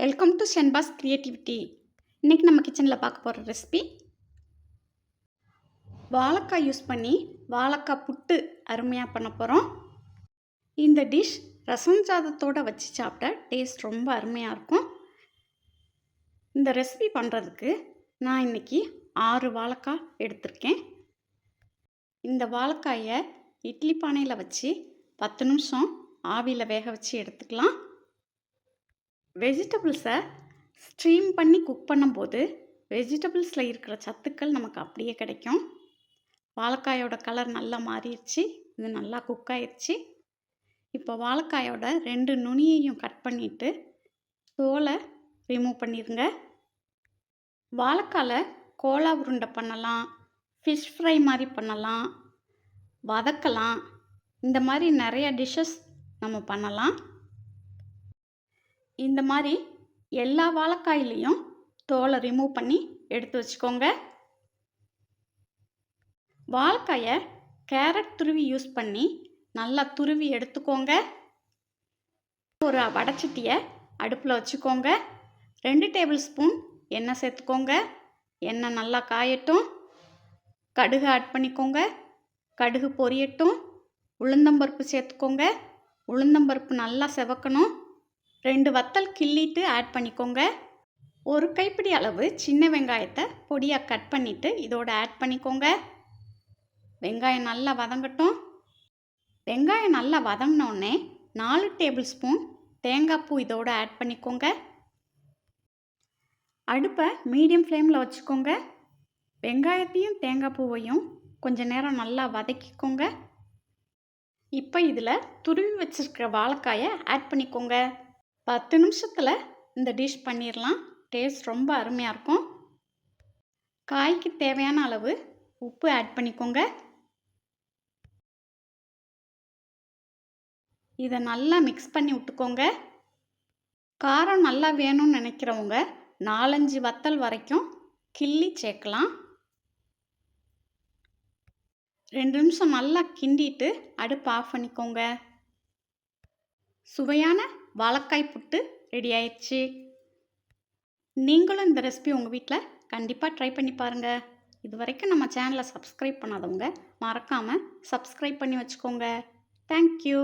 Welcome to சென்பாஸ் creativity இன்றைக்கி நம்ம கிச்சனில் பார்க்க போகிற ரெசிபி வாழைக்காய் யூஸ் பண்ணி வாழைக்காய் புட்டு அருமையாக பண்ண போகிறோம் இந்த டிஷ் ரசம் சாதத்தோடு வச்சு சாப்பிட்டா டேஸ்ட் ரொம்ப அருமையாக இருக்கும். இந்த ரெசிபி பண்ணுறதுக்கு நான் இன்றைக்கி ஆறு வாழைக்காய் எடுத்திருக்கேன். இந்த வாழைக்காயை இட்லி பானையில் வச்சு பத்து நிமிஷம் ஆவியில் வேக வச்சு எடுத்துக்கலாம். வெஜிடபிள்ஸை ஸ்ட்ரீம் பண்ணி குக் பண்ணும்போது வெஜிடபிள்ஸில் இருக்கிற சத்துக்கள் நமக்கு அப்படியே கிடைக்கும். வாழைக்காயோட கலர் நல்லா மாறிடுச்சு. இது நல்லா குக் ஆயிடுச்சு. இப்போ வாழைக்காயோட ரெண்டு நுனியையும் கட் பண்ணிவிட்டு தோலை ரிமூவ் பண்ணிடுங்க வாழைக்கால கோலா உருண்டை பண்ணலாம். ஃபிஷ் ஃப்ரை மாதிரி பண்ணலாம். வதக்கலாம். இந்த மாதிரி நிறைய டிஷ்ஷஸ் நம்ம பண்ணலாம். இந்த மாதிரி எல்லா வாழைக்காயிலையும் தோலை ரிமூவ் பண்ணி எடுத்து வச்சுக்கோங்க. வாழைக்காயை கேரட் துருவி யூஸ் பண்ணி நல்லா துருவி எடுத்துக்கோங்க. ஒரு வடச்சட்டியை அடுப்பில் வச்சுக்கோங்க. ரெண்டு டேபிள் ஸ்பூன் எண்ணெய் சேர்த்துக்கோங்க. எண்ணெய் நல்லா காயட்டும். கடுகு ஆட் பண்ணிக்கோங்க. கடுகு பொரியட்டும். உளுந்தம்பருப்பு சேர்த்துக்கோங்க. உளுந்தம்பருப்பு நல்லா செவக்கணும். ரெண்டு வத்தல் கிள்ளிட்டு ஆட் பண்ணிக்கோங்க. ஒரு கைப்பிடி அளவு சின்ன வெங்காயத்தை பொடியாக கட் பண்ணிவிட்டு இதோட ஆட் பண்ணிக்கோங்க. வெங்காயம் நல்லா வதங்கட்டும். வெங்காயம் நல்லா வதங்கினோடனே நாலு டேபிள் ஸ்பூன் தேங்காய் பூ இதோட ஆட் பண்ணிக்கோங்க. அடுப்பை மீடியம் ஃப்ளேமில் வச்சுக்கோங்க. வெங்காயத்தையும் தேங்காய் பூவையும் கொஞ்சம் நேரம் நல்லா வதக்கிக்கோங்க. இப்போ இதில் துருவி வச்சுருக்கிற வாழைக்காயை ஆட் பண்ணிக்கோங்க. பத்து நிமிஷத்தில் இந்த டிஷ் பண்ணிடலாம் டேஸ்ட் ரொம்ப அருமையாக இருக்கும். காய்க்கு தேவையான அளவு உப்பு ஆட் பண்ணிக்கோங்க. இதை நல்லா மிக்ஸ் பண்ணி விட்டுக்கோங்க. காரம் நல்லா வேணும்னு நினைக்கிறவங்க நாலஞ்சு வத்தல் வரைக்கும் கிள்ளி சேர்க்கலாம். ரெண்டு நிமிஷம் நல்லா கிண்டிட்டு அடுப்பு ஆஃப் பண்ணிக்கோங்க. சுவையான வாழைக்காய் புட்டு ரெடி ஆயிடுச்சு. நீங்களும் இந்த ரெசிபி உங்கள் வீட்டில் கண்டிப்பாக ட்ரை பண்ணி பாருங்கள் இது வரைக்கும் நம்ம சேனலை சப்ஸ்கிரைப் பண்ணாதவங்க மறக்காமல் சப்ஸ்கிரைப் பண்ணி வச்சுக்கோங்க. தேங்க்யூ.